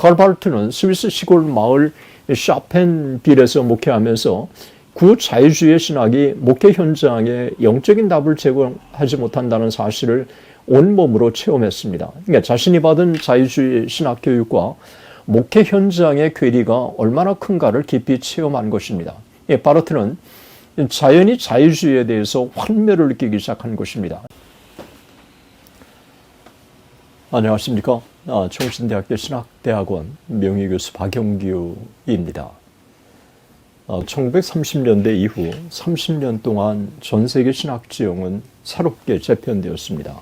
칼바르트는 스위스 시골 마을 샤펜빌에서 목회하면서 구자유주의 신학이 목회 현장에 영적인 답을 제공하지 못한다는 사실을 온몸으로 체험했습니다. 그러니까 자신이 받은 자유주의 신학 교육과 목회 현장의 괴리가 얼마나 큰가를 깊이 체험한 것입니다. 예, 바르트는 자연히 자유주의에 대해서 환멸을 느끼기 시작한 것입니다. 안녕하십니까. 아, 청신대학교 신학대학원 명예교수 박영규입니다. 1930년대 아, 이후 30년 동안 전 세계 신학 지형은 새롭게 재편되었습니다.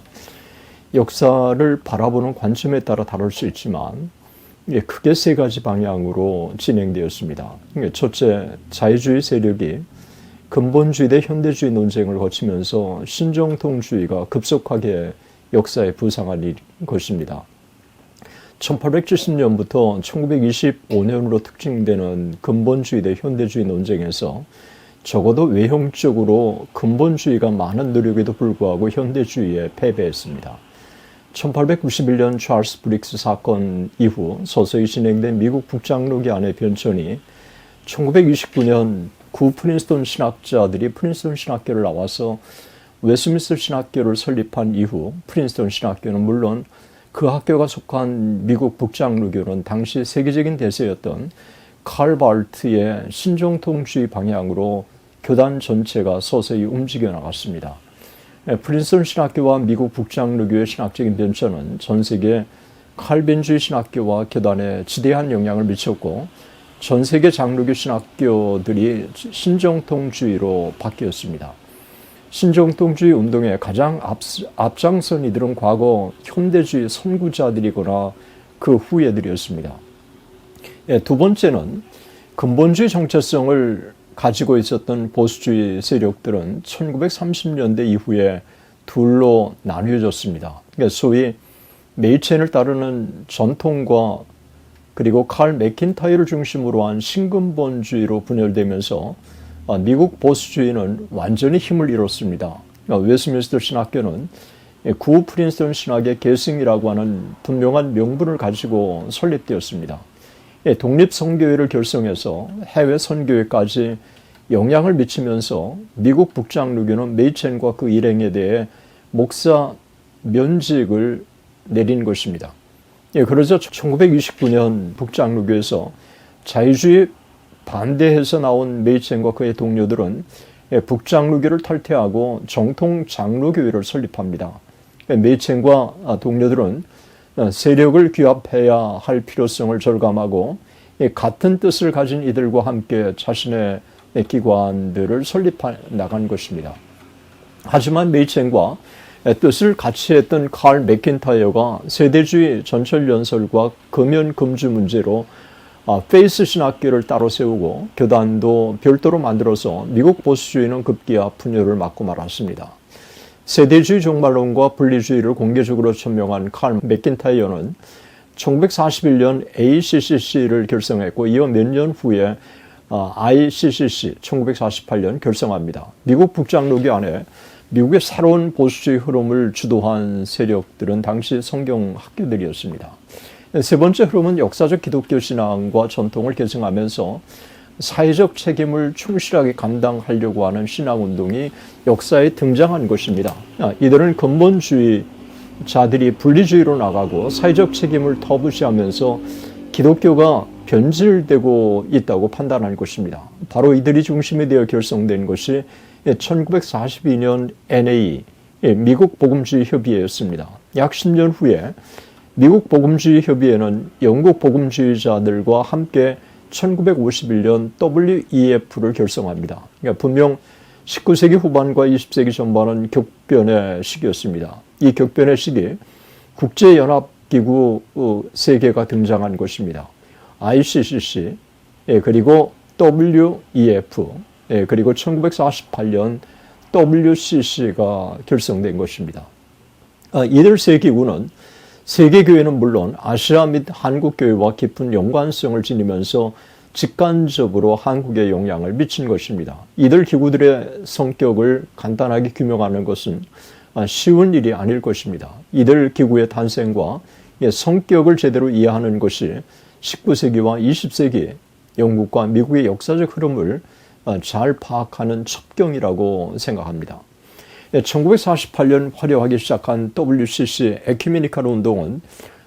역사를 바라보는 관점에 따라 다를 수 있지만 크게 세 가지 방향으로 진행되었습니다. 첫째, 자유주의 세력이 근본주의 대 현대주의 논쟁을 거치면서 신정통주의가 급속하게 역사에 부상한 것입니다. 1870년부터 1925년으로 특징되는 근본주의 대 현대주의 논쟁에서 적어도 외형적으로 근본주의가 많은 노력에도 불구하고 현대주의에 패배했습니다. 1891년 찰스 브릭스 사건 이후 서서히 진행된 미국 북장로교 안의 변천이 1929년 구 프린스턴 신학자들이 프린스턴 신학교를 나와서 웨스민스터 신학교를 설립한 이후 프린스턴 신학교는 물론 그 학교가 속한 미국 북장로교는 당시 세계적인 대세였던 칼 발트의 신정통주의 방향으로 교단 전체가 서서히 움직여 나갔습니다. 예, 프린스턴 신학교와 미국 북장로교의 신학적인 변천은 전 세계 칼빈주의 신학교와 교단에 지대한 영향을 미쳤고 전 세계 장로교 신학교들이 신정통주의로 바뀌었습니다. 신정통주의 운동의 가장 앞, 앞장선 이들은 과거 현대주의 선구자들이거나 그 후예들이었습니다. 예, 두 번째는 근본주의 정체성을 가지고 있었던 보수주의 세력들은 1930년대 이후에 둘로 나뉘어졌습니다. 그러니까 소위 메이첸을 따르는 전통과 그리고 칼 맥킨타이를 중심으로 한 신근본주의로 분열되면서 아, 미국 보수주의는 완전히 힘을 잃었습니다. 아, 웨스민스터 신학교는 구 프린스턴 신학의 계승이라고 하는 분명한 명분을 가지고 설립되었습니다. 예, 독립 선교회를 결성해서 해외 선교회까지 영향을 미치면서 미국 북장로교는 메이첸과 그 일행에 대해 목사 면직을 내린 것입니다. 예, 그러자 1929년 북장로교에서 자유주의 반대해서 나온 메이첸과 그의 동료들은 예, 북장로교를 탈퇴하고 정통 장로교회를 설립합니다. 예, 메이첸과 아, 동료들은 어, 세력을 규합해야 할 필요성을 절감하고 예, 같은 뜻을 가진 이들과 함께 자신의 기관들을 설립해 나간 것입니다. 하지만 메이첸과 뜻을 같이 했던 칼 맥킨타이어가 세대주의 전철 연설과 금연금주 문제로 아, 페이스 신학교를 따로 세우고 교단도 별도로 만들어서 미국 보수주의는 급기야 분열을 맞고 말았습니다. 세대주의 종말론과 분리주의를 공개적으로 천명한 칼 맥킨타이어는 1941년 ACCC를 결성했고 이어 몇 년 후에 ICCC 아, 1948년 결성합니다. 미국 북장로교 안에 미국의 새로운 보수주의 흐름을 주도한 세력들은 당시 성경 학교들이었습니다. 세 번째 흐름은 역사적 기독교 신앙과 전통을 계승하면서 사회적 책임을 충실하게 감당하려고 하는 신앙 운동이 역사에 등장한 것입니다. 아, 이들은 근본주의자들이 분리주의로 나가고 사회적 책임을 터부시하면서 기독교가 변질되고 있다고 판단한 것입니다. 바로 이들이 중심이 되어 결성된 것이 1942년 NA 미국 복음주의 협의회였습니다. 약 10년 후에 미국 복음주의 협의회는 영국 복음주의자들과 함께 1951년 WEF를 결성합니다. 그러니까 분명 19세기 후반과 20세기 전반은 격변의 시기였습니다. 이 격변의 시기 국제연합기구 세계가 등장한 것입니다. ICCC 예, 그리고 WEF 예, 그리고 1948년 WCC가 결성된 것입니다. 아, 이들 세 기구는 세계교회는 물론 아시아 및 한국교회와 깊은 연관성을 지니면서 직관적으로 한국에 영향을 미친 것입니다. 이들 기구들의 성격을 간단하게 규명하는 것은 쉬운 일이 아닐 것입니다. 이들 기구의 탄생과 성격을 제대로 이해하는 것이 19세기와 20세기 영국과 미국의 역사적 흐름을 어, 잘 파악하는 첩경이라고 생각합니다. 1948년 예, 화려하게 시작한 WCC 에큐메니칼 운동은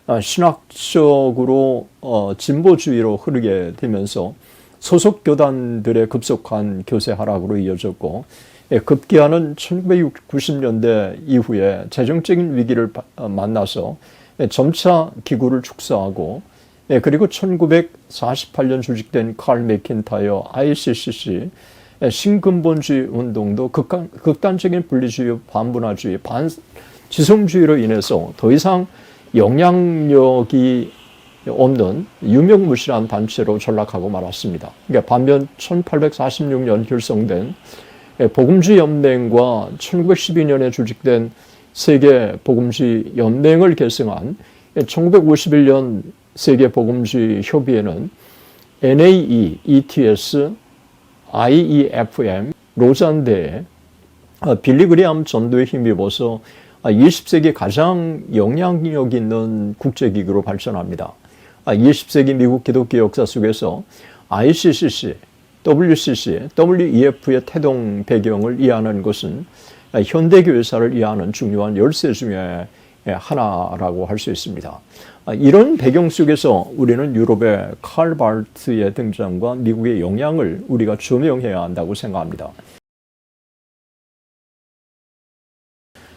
어, 신학적으로 어, 진보주의로 흐르게 되면서 소속 교단들의 급속한 교세 하락으로 이어졌고 예, 급기야는 1990년대 이후에 재정적인 위기를 만나서 예, 점차 기구를 축소하고 예, 그리고 1948년 조직된 칼 맥킨타이어 ICCC 예, 신근본주의 운동도 극단, 극단적인 분리주의, 반분화주의, 반지성주의로 인해서 더 이상 영향력이 없는 유명무실한 단체로 전락하고 말았습니다. 그러니까 반면 1846년 결성된 예, 복음주의 연맹과 1912년에 조직된 세계 복음주의 연맹을 결성한 1951년 세계 복음주의 협의회는 NAE, ETS, IEFM, 로잔대에 어, 빌리그리암 전도에 힘입어서 20세기 가장 영향력 있는 국제기구로 발전합니다. 20세기 미국 기독교 역사 속에서 ICCC, WCC, WEF의 태동 배경을 이해하는 것은 현대교회사를 이해하는 중요한 열쇠 중에 하나라고 할 수 있습니다. 이런 배경 속에서 우리는 유럽의 칼 바르트의 등장과 미국의 영향을 우리가 조명해야 한다고 생각합니다.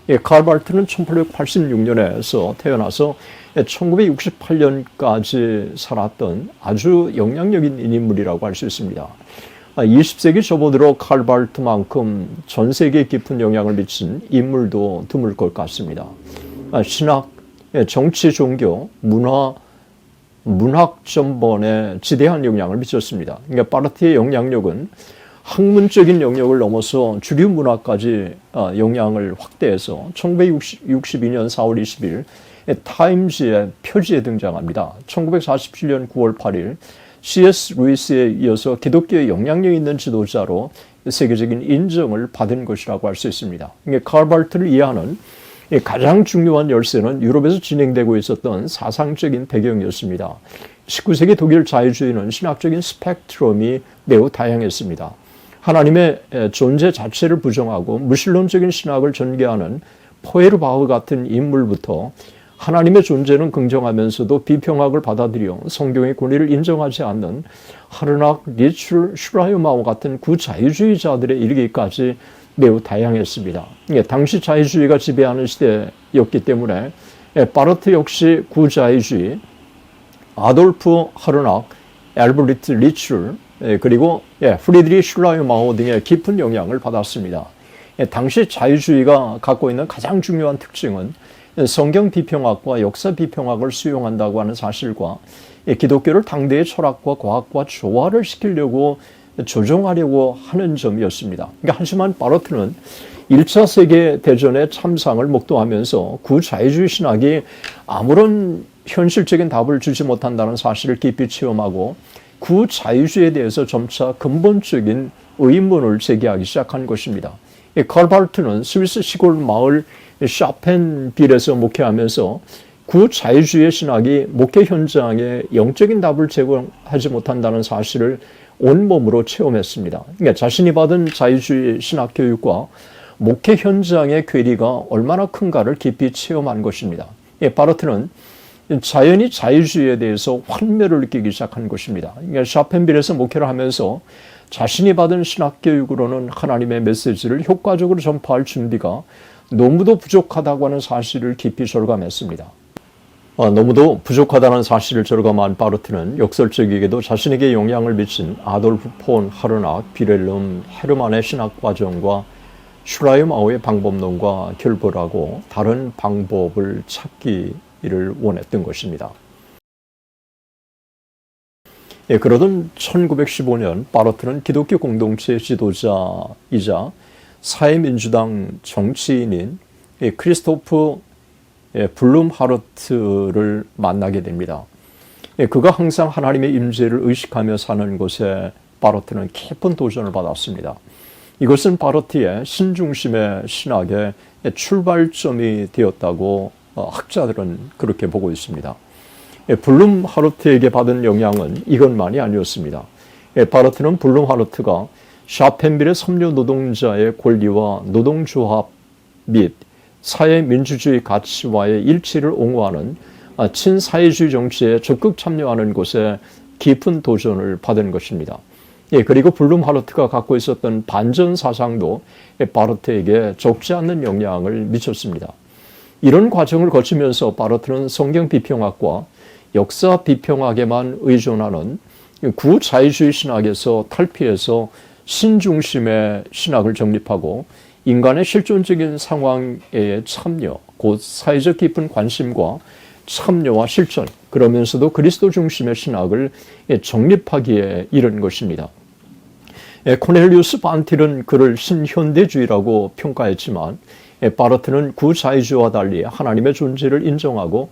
예, 칼 바르트는 1886년에서 태어나서 1968년까지 살았던 아주 영향력 있는 인물이라고 할 수 있습니다. 20세기 초보들어 칼 바르트만큼 전 세계에 깊은 영향을 미친 인물도 드물 것 같습니다. 신학, 예, 정치, 종교, 문화, 문학 전반에 지대한 영향을 미쳤습니다. 그러니까 바르트의 영향력은 학문적인 영역을 넘어서 주류 문화까지 어, 영향을 확대해서 1962년 4월 20일 타임즈의 표지에 등장합니다. 1947년 9월 8일 C.S. 루이스에 이어서 기독교의 영향력 있는 지도자로 세계적인 인정을 받은 것이라고 할 수 있습니다. 칼발트를 이해하는 가장 중요한 열쇠는 유럽에서 진행되고 있었던 사상적인 배경이었습니다. 19세기 독일 자유주의는 신학적인 스펙트럼이 매우 다양했습니다. 하나님의 존재 자체를 부정하고 무신론적인 신학을 전개하는 포에르바흐 같은 인물부터 하나님의 존재는 긍정하면서도 비평학을 받아들여 성경의 권위를 인정하지 않는 하르낙, 리출, 슈라이마와 같은 구자유주의자들의 이르기까지 매우 다양했습니다. 예, 당시 자유주의가 지배하는 시대였기 때문에 예, 바르트 역시 구자유주의, 아돌프 하르낙, 엘브리트 리출, 예, 그리고 예, 프리드리 슐라이마호 등의 깊은 영향을 받았습니다. 예, 당시 자유주의가 갖고 있는 가장 중요한 특징은 성경 비평학과 역사 비평학을 수용한다고 하는 사실과 기독교를 당대의 철학과 과학과 조화를 시키려고 조정하려고 하는 점이었습니다. 그러니까 하지만 바로트는 1차 세계 대전의 참상을 목도하면서 구자유주의 신학이 아무런 현실적인 답을 주지 못한다는 사실을 깊이 체험하고 구자유주의에 대해서 점차 근본적인 의문을 제기하기 시작한 것입니다. 칼바르트는 스위스 시골 마을 샤펜빌에서 목회하면서 구자유주의 신학이 목회 현장에 영적인 답을 제공하지 못한다는 사실을 온몸으로 체험했습니다. 그러니까 자신이 받은 자유주의 신학 교육과 목회 현장의 괴리가 얼마나 큰가를 깊이 체험한 것입니다. 예, 바르트는 자연이 자유주의에 대해서 환멸을 느끼기 시작한 것입니다. 그러니까 샤펜빌에서 목회를 하면서 자신이 받은 신학 교육으로는 하나님의 메시지를 효과적으로 전파할 준비가 너무도 부족하다고 하는 사실을 깊이 절감했습니다. 어, 너무도 부족하다는 사실을 절감한 바르트는 역설적이게도 자신에게 영향을 미친 아돌프 폰 하르낙, 비렐름, 헤르만의 신학 과정과 슈라이마오의 방법론과 결별하고 다른 방법을 찾기를 원했던 것입니다. 예, 그러던 1915년 바르트는 기독교 공동체 지도자이자 사회민주당 정치인인 예, 크리스토프 예, 블룸 하르트를 만나게 됩니다. 예, 그가 항상 하나님의 임재를 의식하며 사는 곳에 바르트는 깊은 도전을 받았습니다. 이것은 바르트의 신중심의 신학의 출발점이 되었다고 어, 학자들은 그렇게 보고 있습니다. 예, 블룸 하르트에게 받은 영향은 이것만이 아니었습니다. 예, 바르트는 블룸 하르트가 샤펜빌의 섬유 노동자의 권리와 노동조합 및 사회민주주의 가치와의 일치를 옹호하는 아, 친사회주의 정치에 적극 참여하는 곳에 깊은 도전을 받은 것입니다. 예, 그리고 블룸 하르트가 갖고 있었던 반전 사상도 바르트에게 적지 않는 영향을 미쳤습니다. 이런 과정을 거치면서 바르트는 성경 비평학과 역사 비평학에만 의존하는 구자유주의 신학에서 탈피해서 신중심의 신학을 정립하고 인간의 실존적인 상황에 참여, 곧 사회적 깊은 관심과 참여와 실천, 그러면서도 그리스도 중심의 신학을 정립하기에 이른 것입니다. 예, 코넬리우스 반틸은 그를 신현대주의라고 평가했지만 예, 바르트는 구자유주의와 달리 하나님의 존재를 인정하고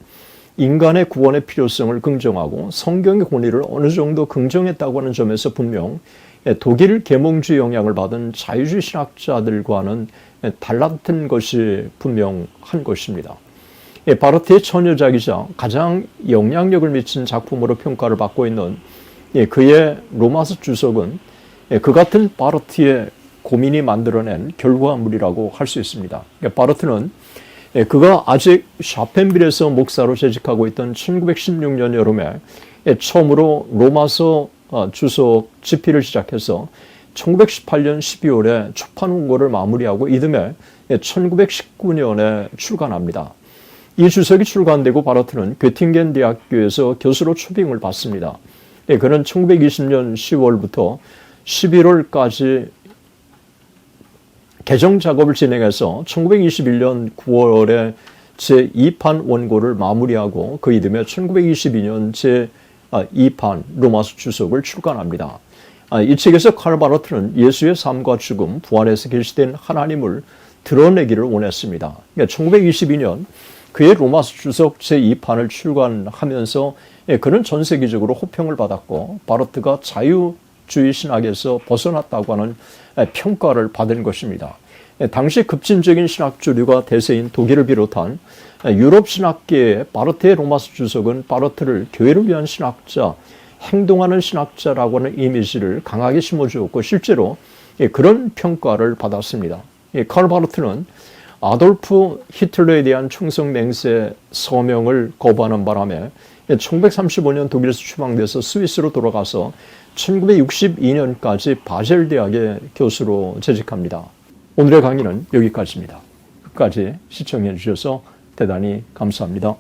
인간의 구원의 필요성을 긍정하고 성경의 권위를 어느 정도 긍정했다고 하는 점에서 분명 예, 독일 계몽주의 영향을 받은 자유주의 신학자들과는 달랐던 것이 분명한 것입니다. 바르트의 처녀작이자 가장 영향력을 미친 작품으로 평가를 받고 있는 그의 로마스 주석은 그 같은 바르트의 고민이 만들어낸 결과물이라고 할 수 있습니다. 바르트는 그가 아직 샤펜빌에서 목사로 재직하고 있던 1916년 여름에 처음으로 로마서 주석 집필을 시작해서 1918년 12월에 초판 원고를 마무리하고 이듬해 1919년에 출간합니다. 이 주석이 출간되고 바르트는 괴팅겐 대학교에서 교수로 초빙을 받습니다. 그는 1920년 10월부터 11월까지 개정 작업을 진행해서 1921년 9월에 제2판 원고를 마무리하고 그 이듬해 1922년 제 2판 로마스 주석을 출간합니다. 아, 이 책에서 칼 바르트는 예수의 삶과 죽음, 부활에서 계시된 하나님을 드러내기를 원했습니다. 그러니까 1922년 그의 로마스 주석 제2판을 출간하면서 예, 그는 전 세계적으로 호평을 받았고 바르트가 자유 주의 신학에서 벗어났다고 하는 평가를 받은 것입니다. 당시 급진적인 신학 주류가 대세인 독일을 비롯한 유럽 신학계의 바르트의 로마스 주석은 바르트를 교회를 위한 신학자, 행동하는 신학자라고 하는 이미지를 강하게 심어주었고 실제로 그런 평가를 받았습니다. 칼 바르트는 아돌프 히틀러에 대한 충성 맹세 서명을 거부하는 바람에 1935년 독일에서 추방돼서 스위스로 돌아가서 1962년까지 바젤 대학의 교수로 재직합니다. 오늘의 강의는 여기까지입니다. 끝까지 시청해 주셔서 대단히 감사합니다.